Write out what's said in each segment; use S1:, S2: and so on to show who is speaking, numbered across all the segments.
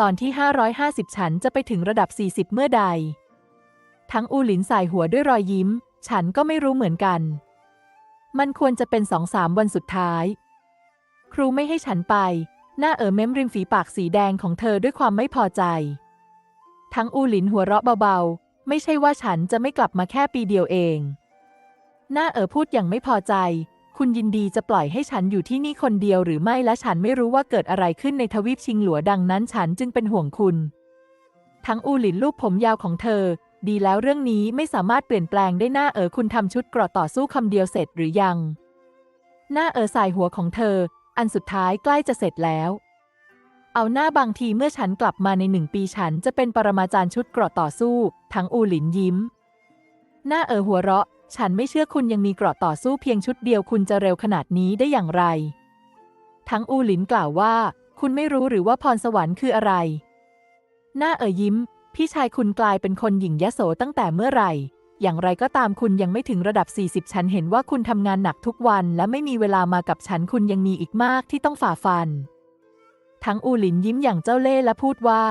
S1: ตอนที่ 550 ฉันจะไปถึงระดับ 40 เมื่อใด ทั้งอูหลินสายหัวด้วยรอยยิ้ม ฉันก็ไม่รู้เหมือนกัน มันควรจะเป็นสองสามวันสุดท้าย ครูไม่ให้ฉันไป หน้าเอ๋อเม้มริมฝีปากสีแดงของเธอด้วยความไม่พอใจ ทั้งอูหลินหัวเราะเบาๆ ไม่ใช่ว่าฉันจะไม่กลับมาแค่ปีเดียวเอง หน้าเอ๋อพูดอย่างไม่พอใจ คุณยินดีจะปล่อยให้ฉันอยู่ที่นี่คนเดียวหรือไม่และฉันไม่รู้ว่าเกิดอะไรขึ้นในทวีปชิงหลัวดังนั้นฉันจึงเป็นห่วงคุณ ทั้งอูหลินลูกผมยาวของเธอ ดีแล้วเรื่องนี้ไม่สามารถเปลี่ยนแปลงได้หน้าเอ๋อคุณทำชุดเกราะต่อสู้คำเดียวเสร็จหรือยัง หน้าเอ๋อสายหัวของเธอ อันสุดท้ายใกล้จะเสร็จแล้ว เอาหน้าบางทีเมื่อฉันกลับมาในหนึ่งปีฉันจะเป็นปรมาจารย์ชุดเกราะต่อสู้ ทั้งอูหลินยิ้ม หน้าเอ๋อหัวเราะ ฉันไม่เชื่อคุณยังมีเกราะต่อสู้เพียงชุดเดียวคุณจะเร็วขนาดนี้ได้อย่างไร ทั้งอูหลินกล่าวว่า คุณไม่รู้หรือว่าพรสวรรค์คืออะไร หน้าเอ๋อยิ้ม พี่ชายคุณกลายเป็นคนหญิงยโสตั้งแต่เมื่อไหร่ อย่างไรก็ตามคุณยังไม่ถึงระดับ 40 ฉันเห็นว่าคุณทำงานหนักทุกวัน และไม่มีเวลามากับฉันคุณยังมีอีกมากที่ต้องฝ่าฟัน ทั้งอูหลินยิ้มอย่างเจ้าเล่ห์และพูดว่า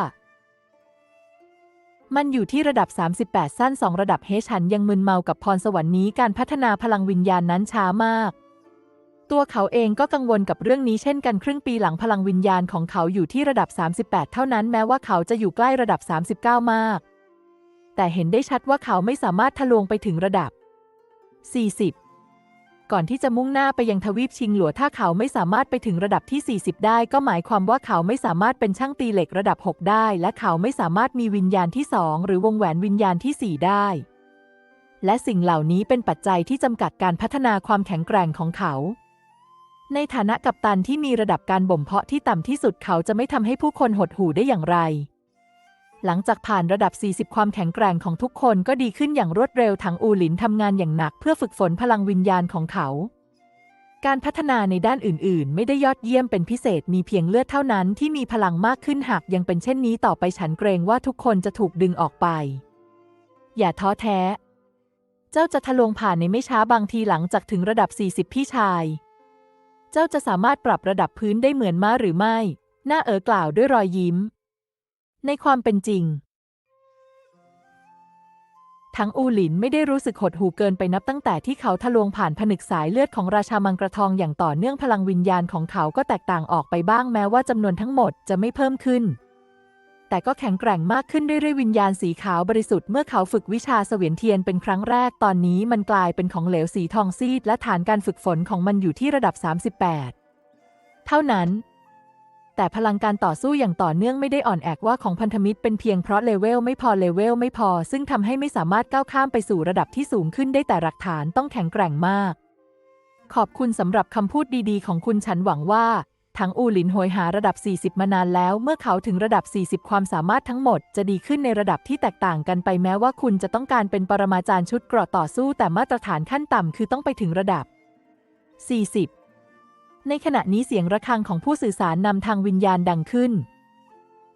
S1: มันอยู่ที่ระดับ 38 สั้นสองระดับเฮฉันยังมึนเมากับพรสวรรค์นี้การพัฒนาพลังวิญญาณนั้นช้ามาก ตัวเขาเองก็กังวลกับเรื่องนี้เช่นกันครึ่งปีหลังพลังวิญญาณของเขาอยู่ที่ระดับ 38 เท่านั้นแม้ว่าเขาจะอยู่ใกล้ระดับ 39 มาก แต่เห็นได้ชัดว่าเขาไม่สามารถทะลวงไปถึงระดับ 40 ก่อนที่จะมุ่งหน้าไปยังทวีปชิงหลัวถ้าเขาไม่สามารถไปถึงระดับที่ 40 ได้ ก็หมายความว่าเขาไม่สามารถเป็นช่างตีเหล็กระดับ 6 ได้ และเขาไม่สามารถมีวิญญาณที่ 2 หรือวงแหวนวิญญาณที่ 4 ได้ และสิ่งเหล่านี้เป็นปัจจัยที่จำกัดการพัฒนาความแข็งแกร่งของเขาในฐานะกัปตันที่มีระดับการบ่มเพาะที่ต่ำที่สุดเขาจะไม่ทำให้ผู้คนหดหู่ได้อย่างไร หลังจากผ่านระดับ 40 ความแข็งแกร่งของทุกคนก็ดีขึ้นอย่างรวดเร็วถังอูหลินทำงานอย่างหนักเพื่อฝึกฝนพลังวิญญาณของเขา การพัฒนาในด้านอื่น ๆ ไม่ได้ยอดเยี่ยมเป็นพิเศษมีเพียงเลือดเท่านั้นที่มีพลังมากขึ้นหากยังเป็นเช่นนี้ต่อไปฉันเกรงว่าทุกคนจะถูกดึงออกไป อย่าท้อแท้ เจ้าจะทะลวงผ่านในไม่ช้าบางทีหลังจากถึงระดับ 40 พี่ชาย เจ้าจะสามารถปรับระดับพื้นได้เหมือนม้าหรือไม่ หน้าเอ๋อกล่าวด้วยรอยยิ้ม ในความเป็นจริง ทั้งอูหลินไม่ได้รู้สึกหดหู่เกินไปนับตั้งแต่ที่เขาทะลวงผ่านผนึกสายเลือดของราชามังกรทองอย่างต่อเนื่องพลังวิญญาณของเขาก็แตกต่างออกไปบ้างแม้ว่าจำนวนทั้งหมดจะไม่เพิ่มขึ้น แต่ก็แข็งแกร่งมากขึ้นเรื่อยๆวิญญาณสีขาวบริสุทธิ์เมื่อเขาฝึกวิชาเสวียนเทียนเป็นครั้งแรกตอนนี้มันกลายเป็นของเหลวสีทองซีดและฐานการฝึกฝนของมันอยู่ที่ระดับ 38 เท่านั้น แต่พลังการต่อสู้อย่างต่อเนื่องไม่ได้อ่อนแอกว่าของพันธมิตรเป็นเพียงเพราะเลเวลไม่พอเลเวลไม่พอ ซึ่งทำให้ไม่สามารถก้าวข้ามไปสู่ระดับที่สูงขึ้นได้แต่หลักฐานต้องแข็งแกร่งมาก ขอบคุณสำหรับคำพูดดีๆ ของคุณฉันหวังว่าทั้งอูหลินโหยหาระดับ 40 มานานแล้ว เมื่อเขาถึงระดับ 40 ความสามารถทั้งหมด จะดีขึ้นในระดับที่แตกต่างกันไปแม้ว่าคุณจะต้องการเป็นปรมาจารย์ชุดเกราะต่อสู้ แต่มาตรฐานขั้นต่ำคือต้องไปถึงระดับ 40 ในขณะนี้เสียงระฆังของผู้สื่อสารนำทางวิญญาณดังขึ้น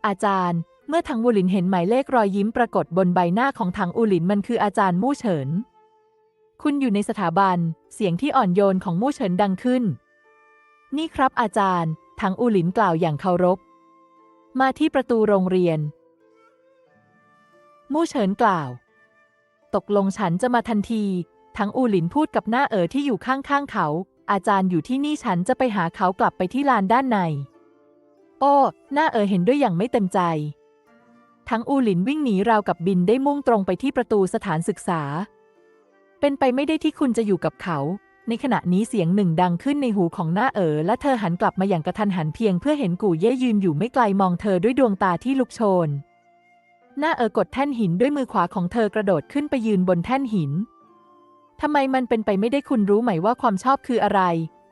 S1: อาจารย์ เมื่อทางอูหลินเห็นหมายเลขรอยยิ้มปรากฏบนใบหน้าของทางอูหลินมันคืออาจารย์มู่เฉิน คุณอยู่ในสถาบัน เสียงที่อ่อนโยนของมู่เฉินดังขึ้น นี่ครับอาจารย์ทางอูหลินกล่าวอย่างเคารพ มาที่ประตูโรงเรียน มู่เฉินกล่าว ตกลงฉันจะมาทันที ทั้งอูหลินพูดกับหน้าเอ๋อที่อยู่ข้างๆเขา อาจารย์อยู่ที่นี่ฉันจะไปหาเขากลับไปที่ลานด้านใน โอ้หน้าเอ๋อเห็นด้วยอย่างไม่เต็มใจ ทั้งอูหลินวิ่งหนีราวกับบินได้มุ่งตรงไปที่ประตูสถานศึกษา เป็นไปไม่ได้ที่คุณจะอยู่กับเขา ในขณะนี้เสียงหนึ่งดังขึ้นในหูของหน้าเอ๋อและเธอหันกลับมาอย่างกระทันหันเพียงเพื่อเห็นกู่เย่ยืนอยู่ไม่ไกลมองเธอด้วยดวงตาที่ลุกโชนหน้าเอ๋อกดแท่นหินด้วยมือขวาของเธอกระโดดขึ้นไปยืนบนแท่นหิน ทำไมมันเป็นไปไม่ได้คุณรู้ไหมว่าความชอบคืออะไร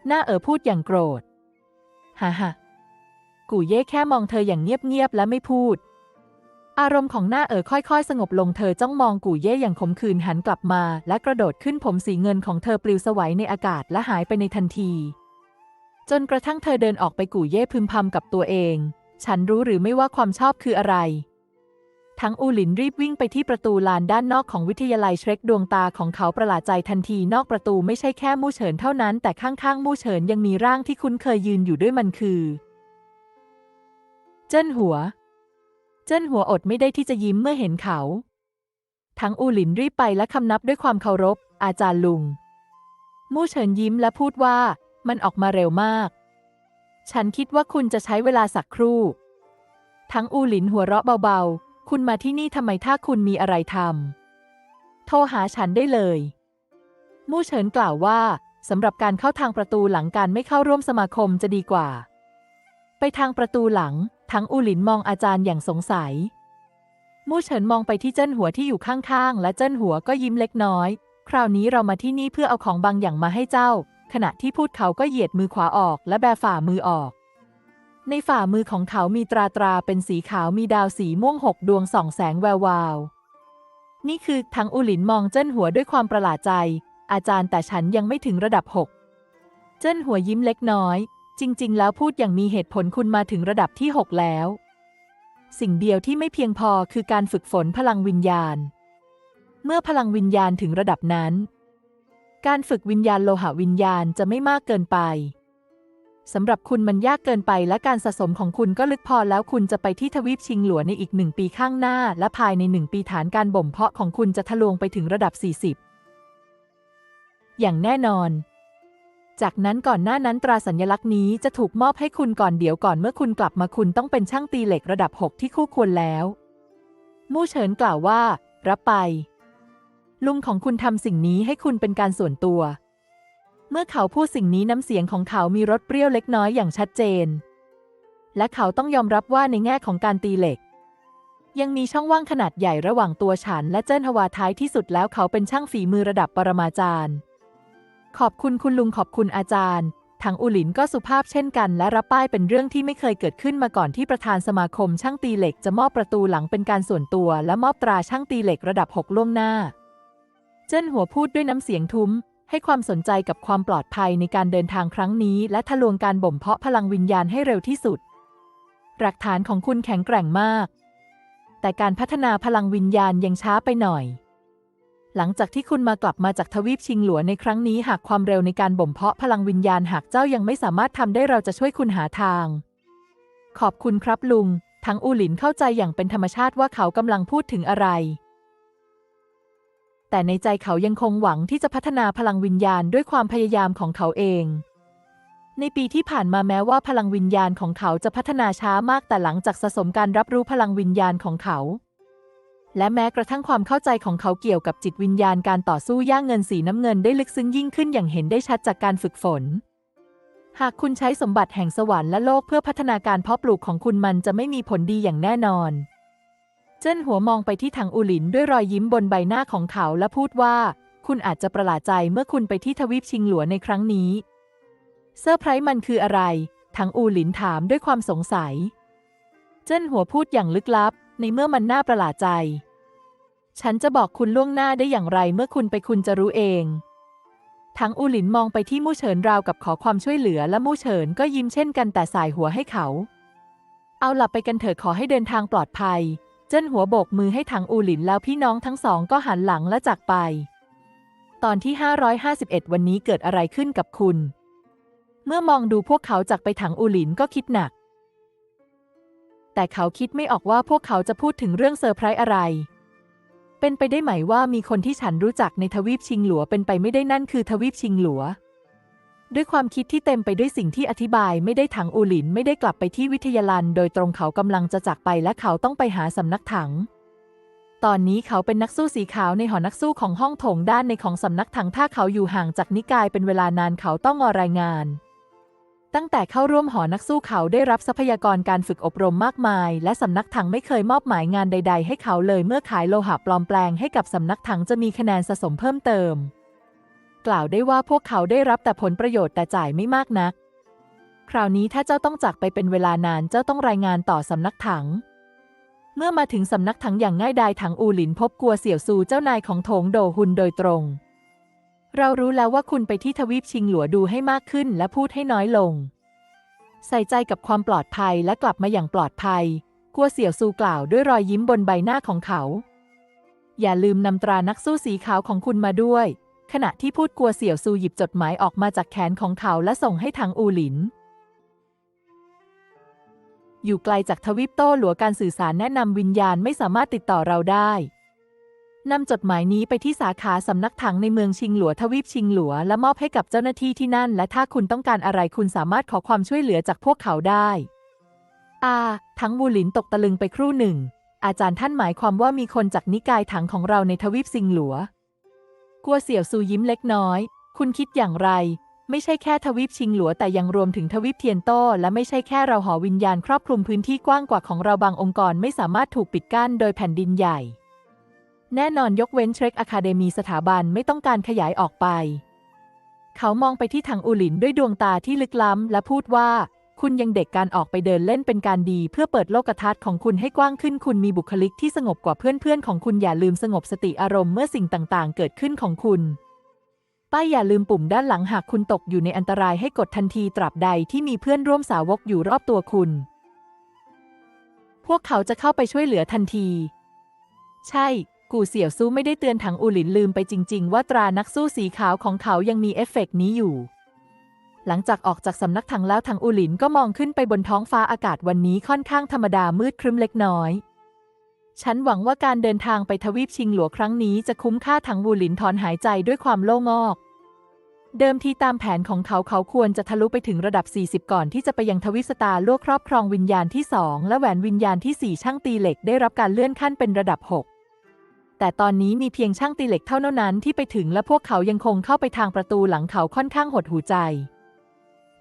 S1: หน้าเอ๋อพูดอย่างโกรธ ฮ่าฮ่ากูเย่แค่มองเธออย่างเงียบๆและไม่พูด อารมณ์ของหน้าเอ๋อค่อยๆ สงบลงเธอจ้องมองกูเย่อย่างขมขื่นหันกลับมา และกระโดดขึ้นผมสีเงินของเธอปลิวสวัยในอากาศและหายไปในทันที จนกระทั่งเธอเดินออกไปกูเย่พึมพำกับตัวเอง ฉันรู้หรือไม่ว่าความชอบคืออะไร ทั้งอูหลินรีบวิ่งไปที่ประตูลานด้านนอกของวิทยาลัยเชรกดวงตาของเขาประหลาดใจทันทีนอกประตูไม่ใช่แค่มู่เฉินเท่านั้น แต่ข้างๆมู่เฉินยังมีร่างที่คุ้นเคยยืนอยู่ด้วยมันคือ เจิ้นหัว เจิ้นหัวอดไม่ได้ที่จะยิ้มเมื่อเห็นเขา ทั้งอูหลินรีบไปและคำนับด้วยความเคารพ อาจารย์ลุง มู่เฉินยิ้มและพูดว่า มันออกมาเร็วมาก ฉันคิดว่าคุณจะใช้เวลาสักครู่ ทั้งอูหลินหัวเราะเบาๆ คุณมาที่นี่ทำไมถ้าคุณมีอะไรทำโทรหาฉันได้เลย มู่เฉินกล่าวว่าสำหรับการเข้าทางประตูหลังการไม่เข้าร่วมสมาคมจะดีกว่า ไปทางประตูหลัง ทั้งอูหลินมองอาจารย์อย่างสงสัย มู่เฉินมองไปที่เจิ้นหัวที่อยู่ข้างๆ และเจิ้นหัวก็ยิ้มเล็กน้อย คราวนี้เรามาที่นี่เพื่อเอาของบางอย่างมาให้เจ้า ขณะที่พูดเขาก็เหยียดมือขวาออกและแบฝ่ามือออก ในฝ่ามือของเขามีตราตราเป็นสีขาวมีดาวสีม่วงหกดวงส่องแสงแวววาว นี่คือทั้งอูหลินมองเจิ้นหัวด้วยความประหลาดใจ อาจารย์แต่ฉันยังไม่ถึงระดับหกเจิ้นหัวยิ้มเล็กน้อย จริง ๆ แล้วพูดอย่างมีเหตุผลคุณมาถึงระดับที่หกแล้ว สิ่งเดียวที่ไม่เพียงพอคือการฝึกฝนพลังวิญญาณ เมื่อพลังวิญญาณถึงระดับนั้น การฝึกวิญญาณโลหะวิญญาณจะไม่มากเกินไป สำหรับคุณมันยากเกินไปและการสะสมของคุณก็ลึกพอแล้วคุณจะไปที่ทวีปชิงหลัวในอีกหนึ่งปีข้างหน้า และภายในหนึ่งปีฐานการบ่มเพาะของคุณจะทะลวงไปถึงระดับ 40 อย่างแน่นอน จากนั้นก่อนหน้านั้นตราสัญลักษณ์นี้จะถูกมอบให้คุณก่อนเดี๋ยวก่อนเมื่อคุณกลับมาคุณต้องเป็นช่างตีเหล็กระดับ 6 ที่คู่ควรแล้ว มู่เฉินกล่าวว่า รับไป ลุงของคุณทำสิ่งนี้ให้คุณเป็นการส่วนตัว เมื่อเขาพูดสิ่งนี้น้ำเสียงของเขามีรสเปรี้ยวเล็กน้อยอย่างชัดเจน และเขาต้องยอมรับว่าในแง่ของการตีเหล็ก ยังมีช่องว่างขนาดใหญ่ระหว่างตัวฉันและเจิ้นฮวาท้ายที่สุดแล้วเขาเป็นช่างฝีมือระดับปรมาจารย์ ขอบคุณคุณลุงขอบคุณอาจารย์ทางอูหลินก็สุภาพเช่นกัน และรับป้ายเป็นเรื่องที่ไม่เคยเกิดขึ้นมาก่อนที่ประธานสมาคมช่างตีเหล็กจะมอบประตูหลังเป็นการส่วนตัว และมอบตราช่างตีเหล็กระดับหกล่วงหน้า เจิ้นหัวพูดด้วยน้ำเสียงทุ้ม ให้ความสนใจกับความปลอดภัยในการเดินทางครั้งนี้ และทะลวงการบ่มเพาะพลังวิญญาณให้เร็วที่สุด หลักฐานของคุณแข็งแกร่งมาก แต่การพัฒนาพลังวิญญาณยังช้าไปหน่อย หลังจากที่คุณมากลับมาจากทวีปชิงหลัวในครั้งนี้ หากความเร็วในการบ่มเพาะพลังวิญญาณหากเจ้ายังไม่สามารถทำได้เราจะช่วยคุณหาทาง ขอบคุณครับลุง ทั้งอูหลินเข้าใจอย่างเป็นธรรมชาติว่าเขากำลังพูดถึงอะไร แต่ในใจเขายังคงหวังที่จะพัฒนาพลังวิญญาณด้วยความพยายามของเขาเอง ในปีที่ผ่านมาแม้ว่าพลังวิญญาณของเขาจะพัฒนาช้ามากแต่หลังจากสะสมการรับรู้พลังวิญญาณของเขา และแม้กระทั่งความเข้าใจของเขาเกี่ยวกับจิตวิญญาณการต่อสู้ย่างเงินสีน้ำเงินได้ลึกซึ้งยิ่งขึ้นอย่างเห็นได้ชัดจากการฝึกฝนหากคุณใช้สมบัติแห่งสวรรค์และโลกเพื่อพัฒนาการเพาะปลูกของคุณมันจะไม่มีผลดีอย่างแน่นอน เจิ้นหัวมองไปที่ทางอูหลินด้วยรอยยิ้มบนใบหน้าของเขาและพูดว่า คุณอาจจะประหลาดใจเมื่อคุณไปที่ทวีปชิงหลัวในครั้งนี้เซอร์ไพรส์มันคืออะไรทางอูหลินถามด้วยความสงสัย เจิ้นหัวพูดอย่างลึกลับ ในเมื่อมันน่าประหลาดใจ ฉันจะบอกคุณล่วงหน้าได้อย่างไรเมื่อคุณไปคุณจะรู้เองทั้งอูหลินมองไปที่มู่เฉินราวกับขอความช่วยเหลือและมู่เฉินก็ยิ้มเช่นกันแต่สายหัวให้เขา เอาหลับไปกันเถอะขอให้เดินทางปลอดภัย เจิ้นหัวโบกมือให้ถังอูหลินแล้วพี่น้องทั้งสองก็หันหลังและจากไป ตอนที่ 551 วันนี้เกิดอะไรขึ้นกับคุณ เมื่อมองดูพวกเขาจากไปถังอูหลินก็คิดหนัก แต่เขาคิดไม่ออกว่าพวกเขาจะพูดถึงเรื่องเซอร์ไพรส์อะไร เป็นไปได้ไหมว่ามีคนที่ฉันรู้จักในทวีปชิงหลัวเป็นไปไม่ได้นั่นคือทวีปชิงหลัว ด้วยความคิดที่เต็มไปด้วยสิ่งที่อธิบายไม่ได้ถังอูหลินไม่ได้กลับไปที่วิทยาลันโดยตรงเขากำลังจะจากไปและเขาต้องไปหาสำนักถัง ตอนนี้เขาเป็นนักสู้สีขาวในหอนักสู้ของห้องโถงด้านในของสำนักถังถ้าเขาอยู่ห่างจากนิกายเป็นเวลานานเขาต้องรอรายงาน ตั้งแต่เข้าร่วมหอนักสู้เขาได้รับทรัพยากรการฝึกอบรมมากมาย และสำนักถังไม่เคยมอบหมายงานใด ๆ ให้เขาเลยเมื่อขายโลหะปลอมแปลงให้กับสำนักถังจะมีคะแนนสะสมเพิ่มเติม กล่าวได้ว่าพวกเขาได้รับแต่ผลประโยชน์แต่จ่ายไม่มากนัก คราวนี้ถ้าเจ้าต้องจากไปเป็นเวลานานเจ้าต้องรายงานต่อสำนักถัง เมื่อมาถึงสำนักถังอย่างง่ายดายถังอูหลินพบกัวเสี่ยวซูเจ้านายของโถงโดฮุนโดยตรง เรารู้แล้วว่าคุณไปที่ทวีปชิงหลัวดูให้มากขึ้นและพูดให้น้อยลง ใส่ใจกับความปลอดภัยและกลับมาอย่างปลอดภัย กัวเสี่ยวซูกล่าวด้วยรอยยิ้มบนใบหน้าของเขา อย่าลืมนำตรานักสู้สีขาวของคุณมาด้วย ขณะที่พูดกลัวเสี่ยวซูหยิบจดหมายออกมาจากแขนของเขาและส่งให้ทางอูหลิน อยู่ไกลจากทวีปโต้หลัวการสื่อสารแนะนำวิญญาณไม่สามารถติดต่อเราได้นำจดหมายนี้ไปที่สาขาสำนักถังในเมืองชิงหลัวทวีปชิงหลัว และมอบให้กับเจ้าหน้าที่ที่นั่น และถ้าคุณต้องการอะไรคุณสามารถขอความช่วยเหลือจากพวกเขาได้อาทั้งวูหลินตกตะลึงไปครู่หนึ่ง อาจารย์ท่านหมายความว่ามีคนจากนิกายถังของเราในทวีปซิงหลัว กัวเสี่ยวซูยิ้มเล็กน้อย คุณคิดอย่างไร ไม่ใช่แค่ทวีปชิงหลัวแต่ยังรวมถึงทวีปเทียนโต้และไม่ใช่แค่เราหอวิญญาณครอบคลุมพื้นที่กว้างกว่าของเราบางองค์กรไม่สามารถถูกปิดกั้นโดยแผ่นดินใหญ่ แน่นอนยกเว้นเทรคอะคาเดมีสถาบันไม่ต้องการขยายออกไป เขามองไปที่ทางอูหลินด้วยดวงตาที่ลึกล้ำและพูดว่า คุณยังเด็กการออกไปเดินเล่นเป็นการดี เพื่อเปิดโลกทัศน์ของคุณให้กว้างขึ้น คุณมีบุคลิกที่สงบกว่าเพื่อนๆ ของคุณอย่าลืมสงบสติอารมณ์เมื่อสิ่งต่างๆ เกิดขึ้นของคุณ ป้ายอย่าลืมปุ่มด้านหลังหากคุณตกอยู่ในอันตรายให้กดทันทีตราบใดที่มีเพื่อนร่วมสาวกอยู่รอบตัวคุณ พวกเขาจะเข้าไปช่วยเหลือทันที ใช่ กูเสี่ยวซู้ไม่ได้เตือนถังอูหลินลืมไปจริง ๆ ว่าตรานักสู้สีขาวของเขายังมีเอฟเฟกต์นี้อยู่ หลังจากออกจากสำนักถังแล้วถังอูหลินก็มองขึ้นไปบนท้องฟ้าอากาศวันนี้ค่อนข้างธรรมดามืดครึ้มเล็กน้อย ฉันหวังว่าการเดินทางไปทวีปชิงหลัวครั้งนี้จะคุ้มค่าถังวูหลินถอนหายใจด้วยความโล่งอก เดิมทีตามแผนของเขาเขาควรจะทะลุไปถึงระดับ 40 ก่อนที่จะไปยังทวิปสตาร์โลกครอบครองวิญญาณที่ 2 และแหวนวิญญาณที่ 4 ช่างตีเหล็กได้รับการเลื่อนขั้นเป็นระดับ 6แต่ตอนนี้มีเพียงช่างตีเหล็กเท่านั้นที่ไปถึงและพวกเขายังคงเข้าไปทางประตูหลังเขาค่อนข้างหดหูใจ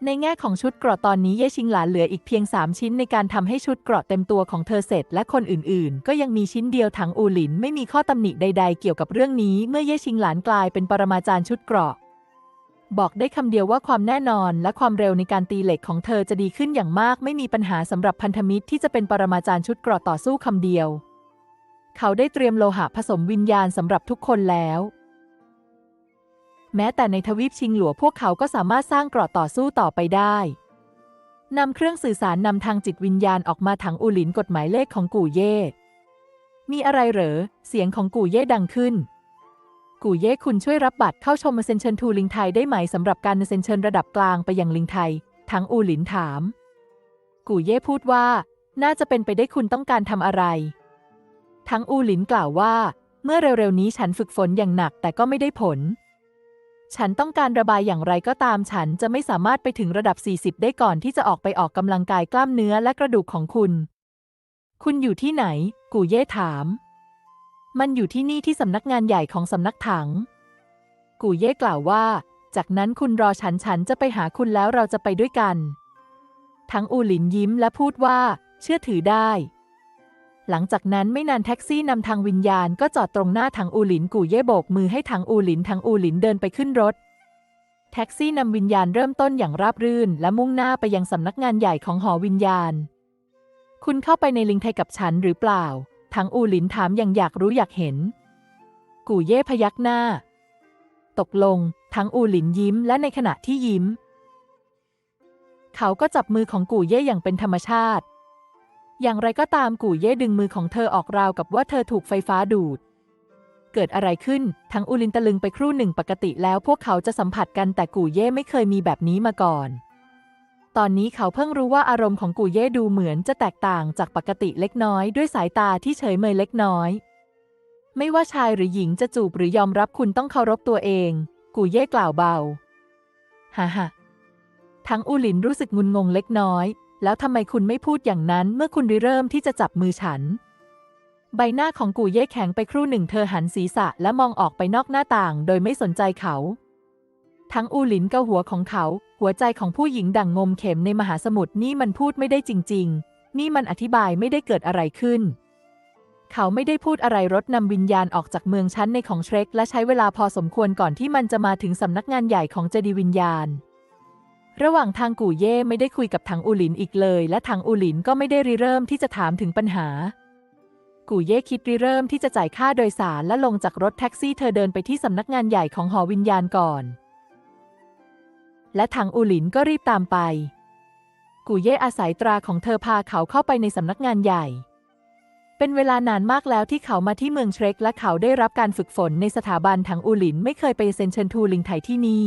S1: ในแง่ของชุดเกราะตอนนี้เย่ชิงหลานเหลืออีกเพียง 3 ชิ้นในการทำให้ชุดเกราะเต็มตัวของเธอเสร็จ และคนอื่นๆ ก็ยังมีชิ้นเดียวถังอูหลินไม่มีข้อตำหนิใด ๆ เกี่ยวกับเรื่องนี้เมื่อเย่ชิงหลานกลายเป็นปรมาจารย์ชุดเกราะ บอกได้คำเดียวว่าความแน่นอนและความเร็วในการตีเหล็กของเธอจะดีขึ้นอย่างมากไม่มีปัญหาสำหรับพันธมิตรที่จะเป็นปรมาจารย์ชุดเกราะต่อสู้คำเดียว เขาได้เตรียมโลหะผสมวิญญาณสำหรับทุกคนแล้ว แม้แต่ในทวีปชิงหลัวพวกเขาก็สามารถสร้างเกราะต่อสู้ต่อไปได้นำเครื่องสื่อสารนำทางจิตวิญญาณออกมาถังอูหลินกฎหมายเลขของกู่เย่ มีอะไรเหรอ เสียงของกู่เย่ดังขึ้น กู่เย่คุณช่วยรับบัตรเข้าชมเซนเชิญทูลิงไทยได้ไหมสำหรับการเซนเชิญระดับกลางไปยังลิงไทยถังอูหลินถาม กู่เย่พูดว่า น่าจะเป็นไปได้คุณต้องการทำอะไร ทั้งอูหลินกล่าวว่า เมื่อเร็วๆนี้ฉันฝึกฝนอย่างหนักแต่ก็ไม่ได้ผล ฉันต้องการระบายอย่างไรก็ตามฉันจะไม่สามารถไปถึงระดับ 40 ได้ก่อนที่จะออกไปออกกำลังกายกล้ามเนื้อและกระดูกของคุณ คุณอยู่ที่ไหน กูเย่ถาม มันอยู่ที่นี่ที่สำนักงานใหญ่ของสำนักถัง กูเย่กล่าวว่า จากนั้นคุณรอฉันฉันจะไปหาคุณแล้วเราจะไปด้วยกัน ทั้งอูหลินยิ้มและพูดว่า เชื่อถือได้ หลังจากนั้นไม่นานแท็กซี่นำทางวิญญาณก็จอดตรงหน้าถังอูหลินกู่เย่โบกมือให้ถังอูหลินถังอูหลินเดินไปขึ้นรถ แท็กซี่นำวิญญาณเริ่มต้นอย่างราบรื่น และมุ่งหน้าไปยังสำนักงานใหญ่ของหอวิญญาณ คุณเข้าไปในลิงไทยกับฉันหรือเปล่าถังอูหลินถามอย่างอยากรู้อยากเห็น กู่เย่พยักหน้า ตกลงถังอูหลินยิ้มและในขณะที่ยิ้ม เขาก็จับมือของกู่เย่อย่างเป็นธรรมชาติ อย่างไรก็ตามกู่เย่ดึงมือของเธอออกราวกับว่าเธอถูกไฟฟ้าดูด เกิดอะไรขึ้น ทั้งอูลินตะลึงไปครู่หนึ่งปกติแล้วพวกเขาจะสัมผัสกันแต่กู่เย่ไม่เคยมีแบบนี้มาก่อน ตอนนี้เขาเพิ่งรู้ว่าอารมณ์ของกู่เย่ดูเหมือนจะแตกต่างจากปกติเล็กน้อย ด้วยสายตาที่เฉยเมยเล็กน้อย ไม่ว่าชายหรือหญิงจะจูบหรือยอมรับคุณต้องเคารพตัวเอง กู่เย่กล่าวเบา ฮ่าฮ่าทั้งอูหลินรู้สึกงุนงงเล็กน้อย แล้วทำไมคุณไม่พูดอย่างนั้นเมื่อคุณริเริ่มที่จะจับมือฉัน ใบหน้าของกูเย่แข็งไปครู่หนึ่งเธอหันศีรษะและมองออกไปนอกหน้าต่างโดยไม่สนใจเขา ทั้งอูหลินเกาหัวของเขา หัวใจของผู้หญิงดั่งงมเข็มในมหาสมุทรนี่มันพูดไม่ได้จริง ๆ นี่มันอธิบายไม่ได้เกิดอะไรขึ้น เขาไม่ได้พูดอะไรรถนำวิญญาณออกจากเมืองชั้นในของเทรคและใช้เวลาพอสมควรก่อนที่มันจะมาถึงสำนักงานใหญ่ของเจดีวิญญาณ ระหว่างทางกู่เย่ไม่ได้คุยกับทางอูหลินอีกเลย และทางอูหลินก็ไม่ได้ริเริ่มที่จะถามถึงปัญหา กู่เย่คิดริเริ่มที่จะจ่ายค่าโดยสารและลงจากรถแท็กซี่เธอเดินไปที่สำนักงานใหญ่ของหอวิญญาณก่อน และทางอูหลินก็รีบตามไป กู่เย่อาศัยตราของเธอพาเขาเข้าไปในสำนักงานใหญ่ เป็นเวลานานมากแล้วที่เขามาที่เมืองเทรคและเขาได้รับการฝึกฝนในสถาบันทางอูหลินไม่เคยไปเซนเชิญทูลิงไทยที่นี่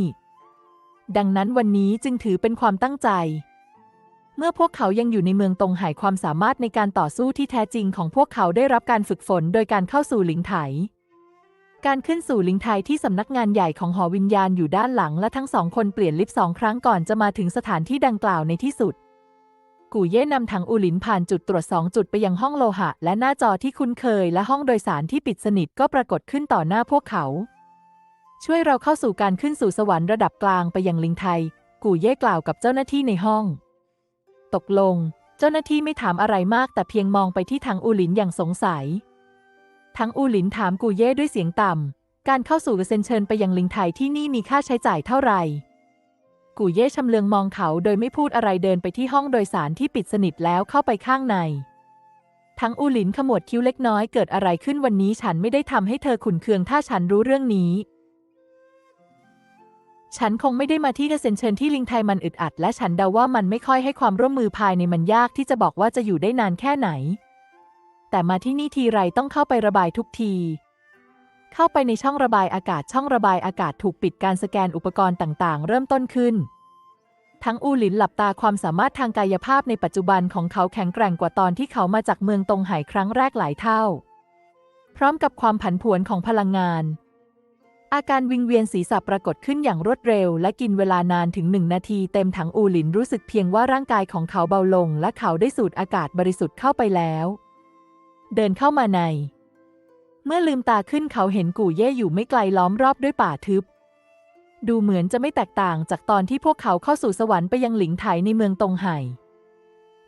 S1: ดังนั้นวันนี้จึงถือเป็นความตั้งใจ เมื่อพวกเขายังอยู่ในเมืองตงไห่ความสามารถในการต่อสู้ที่แท้จริงของพวกเขาได้รับการฝึกฝนโดยการเข้าสู่หลิงไถ การขึ้นสู่ลิงไทยที่สำนักงานใหญ่ของหอวิญญาณอยู่ด้านหลังและทั้งสองคนเปลี่ยนลิฟต์สองครั้งก่อนจะมาถึงสถานที่ดังกล่าวในที่สุดกูเย่นำถังอูหลินผ่านจุดตรวจสองจุดไปยังห้องโลหะ และหน้าจอที่คุ้นเคยและห้องโดยสารที่ปิดสนิทก็ปรากฏขึ้นต่อหน้าพวกเขา ช่วยเราเข้าสู่การขึ้นสู่สวรรค์ระดับกลางไปยังลิงไทย กูเย่กล่าวกับเจ้าหน้าที่ในห้อง ตกลง เจ้าหน้าที่ไม่ถามอะไรมากแต่เพียงมองไปที่ถังอูหลินอย่างสงสัย ทังอูหลินถามกูเย่ด้วยเสียงต่ำ การเข้าสู่เซนเชิญไปยังลิงไทยที่นี่มีค่าใช้จ่ายเท่าไหร่ กูเย่ชำเลืองมองเขาโดยไม่พูดอะไรเดินไปที่ห้องโดยสารที่ปิดสนิทแล้วเข้าไปข้างในทั้งอูหลินขมวดคิ้วเล็กน้อยเกิดอะไรขึ้นวันนี้ฉันไม่ได้ทำให้เธอขุนเคืองถ้าฉันรู้เรื่องนี้ ฉันคงไม่ได้มาที่เซนเชิญที่ลิงไทยมันอึดอัด และฉันเดาว่ามันไม่ค่อยให้ความร่วมมือภายในมันยากที่จะบอกว่าจะอยู่ได้นานแค่ไหน แต่มาที่นี่ทีไรต้องเข้าไประบายทุกที เข้าไปในช่องระบายอากาศช่องระบายอากาศถูกปิดการสแกนอุปกรณ์ต่างๆ เริ่มต้นขึ้น ทั้งอูหลินหลับตาความสามารถทางกายภาพในปัจจุบันของเขาแข็งแกร่งกว่าตอนที่เขามาจากเมืองตงไห่ครั้งแรกหลายเท่า พร้อมกับความผันผวนของพลังงาน อาการวิงเวียนศีรษะปรากฏขึ้นอย่างรวดเร็ว และกินเวลานานถึงหนึ่งนาทีเต็มถังอูหลินรู้สึกเพียงว่าร่างกายของเขาเบาลง และเขาได้สูดอากาศบริสุทธิ์เข้าไปแล้ว เดินเข้ามาใน เมื่อลืมตาขึ้นเขาเห็นกู่เย่อยู่ไม่ไกลล้อมรอบด้วยป่าทึบ ดูเหมือนจะไม่แตกต่างจากตอนที่พวกเขาเข้าสู่สวรรค์ไปยังหลิงไถในเมืองตงไห่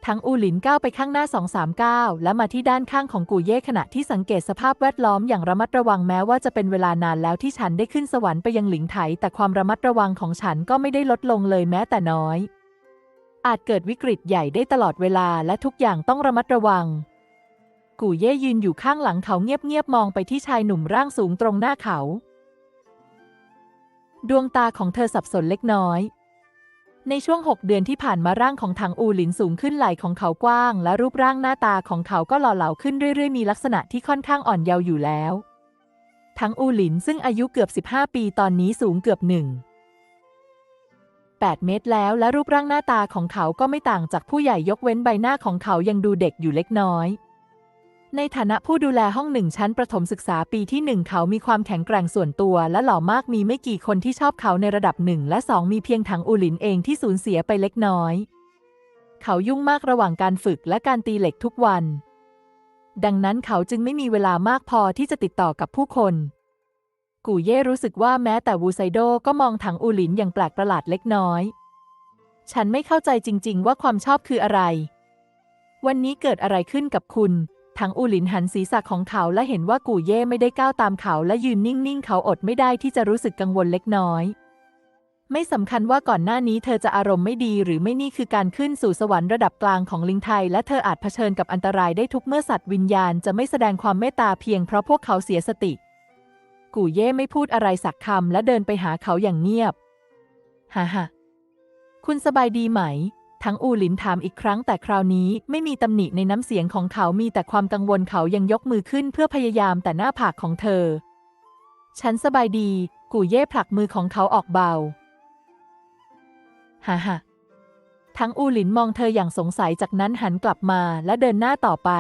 S1: ทั้งอูหลินก้าวไปข้างหน้าสองสามก้าวและมาที่ด้านข้างของกูเย่ขณะที่สังเกตสภาพแวดล้อมอย่างระมัดระวังแม้ว่าจะเป็นเวลานานแล้วที่ฉันได้ขึ้นสวรรค์ไปยังหลิงไถ แต่ความระมัดระวังของฉันก็ไม่ได้ลดลงเลยแม้แต่น้อย อาจเกิดวิกฤตใหญ่ได้ตลอดเวลาและทุกอย่างต้องระมัดระวัง กูเย่ยืนอยู่ข้างหลังเขาเงียบๆมองไปที่ชายหนุ่มร่างสูงตรงหน้าเขา ดวงตาของเธอสับสนเล็กน้อย ในช่วงหกเดือนที่ผ่านมาร่างของถังอูหลินสูงขึ้นไหล่ของเขากว้าง และรูปร่างหน้าตาของเขาก็หล่อเหลาขึ้นเรื่อยๆ มีลักษณะที่ค่อนข้างอ่อนเยาว์อยู่แล้ว ทั้งอูหลินซึ่งอายุเกือบ 15 ปีตอนนี้สูงเกือบหนึ่ง8 เมตรแล้วและรูปร่างหน้าตาของเขาก็ไม่ต่างจากผู้ใหญ่ยกเว้นใบหน้าของเขายังดูเด็กอยู่เล็กน้อย ในฐานะผู้ดูแลห้องหนึ่งชั้นประถมศึกษาปีที่หนึ่งเขามีความแข็งแกร่งส่วนตัว และหล่อมากมีไม่กี่คนที่ชอบเขาในระดับหนึ่งและสองมีเพียงถังอูหลินเองที่สูญเสียไปเล็กน้อย เขายุ่งมากระหว่างการฝึกและการตีเหล็กทุกวัน ดังนั้นเขาจึงไม่มีเวลามากพอที่จะติดต่อกับผู้คน กูเย่รู้สึกว่าแม้แต่วูไซโดก็มองถังอูหลินอย่างแปลกประหลาดเล็กน้อย ฉันไม่เข้าใจจริง ๆ ว่าความชอบคืออะไรวันนี้เกิดอะไรขึ้นกับคุณ ถังอูหลินหันศีรษะของเขาและเห็นว่ากู่เย่ไม่ได้ก้าวตามเขาและยืนนิ่งๆ เขาอดไม่ได้ที่จะรู้สึกกังวลเล็กน้อย ไม่สำคัญว่าก่อนหน้านี้เธอจะอารมณ์ไม่ดีหรือไม่นี่คือการขึ้นสู่สวรรค์ระดับกลางของลิงไทย และเธออาจเผชิญกับอันตรายได้ทุกเมื่อสัตว์วิญญาณจะไม่แสดงความเมตตาเพียงเพราะพวกเขาเสียสติ กู่เย่ไม่พูดอะไรสักคำและเดินไปหาเขาอย่างเงียบฮ่าฮ่าคุณสบายดีไหม ทั้งอูหลินถามอีกครั้งแต่คราวนี้ไม่มีตำหนิในน้ำเสียงของเขามีแต่ความกังวลเขายังยกมือขึ้นเพื่อพยายามแต่หน้าผากของเธอ ฉันสบายดี กูเย่ผลักมือของเขาออกเบาฮ่าฮ่าทั้งอูหลินมองเธออย่างสงสัยจากนั้นหันกลับมาและเดินหน้าต่อไป